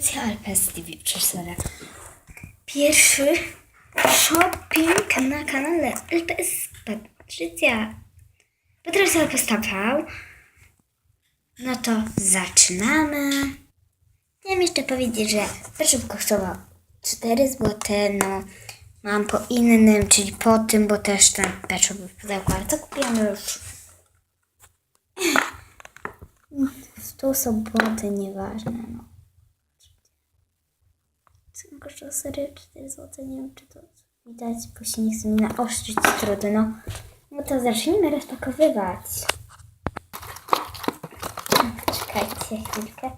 Patrycja Alpes TV przedstawia pierwszy shopping na kanale LPS Patrycja. Patrycja Alpes TV. No to zaczynamy. Chciałam jeszcze powiedzieć, że pierwszy kosztował 4 zł, no mam po innym, czyli po tym, bo też ten peczu był w pudełku, ale to kupiłam już w tą nieważne, no. Co kosztowało serio 4 zł, nie wiem czy to widać, bo się nie chce mi naostrzyć trudno. No to zacznijmy rozpakowywać. Czekajcie chwilkę.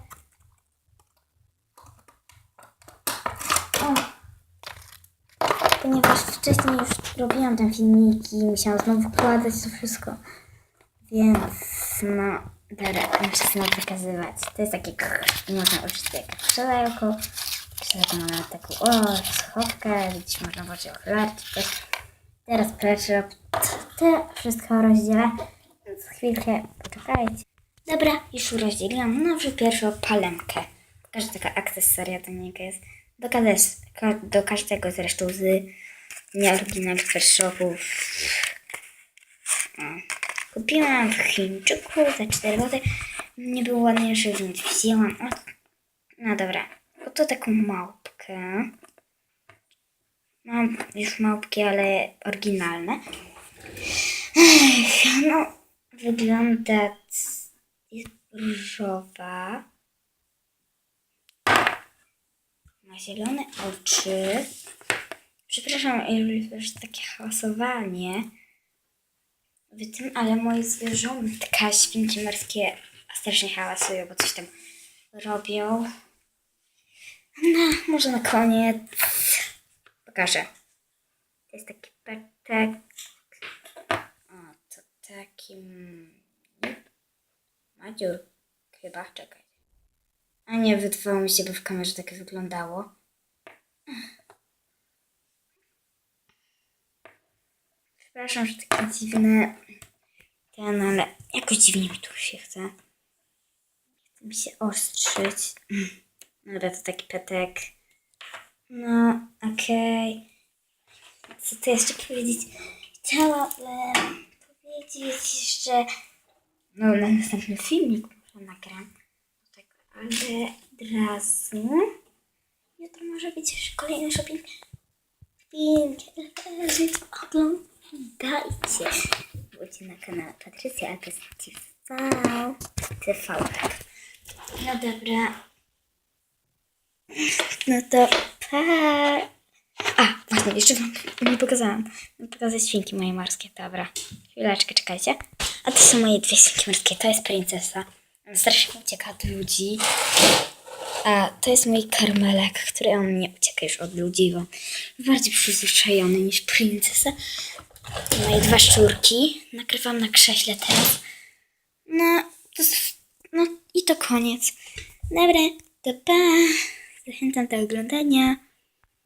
O. Ponieważ wcześniej już robiłam ten filmik i musiałam znowu wkładać to wszystko. Więc no, dobra, muszę znowu pokazywać. To jest takie, można użyć jak krzesełko. Krzesełko ma nawet taką, o, schowkę, widzisz, można włożyć okularki, coś. Teraz proszę, te wszystko rozdzielę. Więc chwilkę poczekajcie. Dobra, już rozdzieliłam. No, że pierwszą palemkę. Każda taka akcesoria do niego jest. Do, każde, ka- do każdego zresztą z nieoryginalnych shopów. Kupiłam w Chińczyku za 4 zł. Nie było ładniejsze, więc wzięłam. O. No dobra. Oto taką małpkę. Mam już małpki, ale oryginalne. Ech, no, wygląda... Różowa. Ma zielone oczy. Przepraszam, jest takie hałasowanie w tym, ale moje zwierzątka, świnki morskie strasznie hałasują, bo coś tam robią. No, może na koniec pokażę. To jest taki petek. O, to taki... mm, Madziur. Chyba, czekaj. A nie, wydawało mi się, bo w kamerze tak wyglądało. Przepraszam, że takie dziwne ten, ale jakoś dziwnie mi tu się chce. Chce mi się ostrzyć. Dobra, to taki petek. No, okej. Co tu jeszcze powiedzieć? Chciałabym powiedzieć jeszcze... No, na następny filmik może nagram. tego, Ale od razu... Jutro może być jeszcze kolejny shopping. Film, więc oglądajcie. Wróćcie na kanał Patrycja Alpes TV. Tak. No dobra. No to pa. A, właśnie, jeszcze wam nie pokazałam. Mam pokazać świnki moje morskie. Dobra. Chwileczkę, czekajcie. A to są moje dwie świnki morskie. To jest princesa. Ona strasznie ucieka od ludzi. A to jest mój karmelek, który on nie ucieka już od ludzi, bo bardziej przyzwyczajony niż princesa. Moje dwa szczurki. Nagrywam na krześle teraz. No, to, no i to koniec. Dobra, to pa. Zachęcam do oglądania.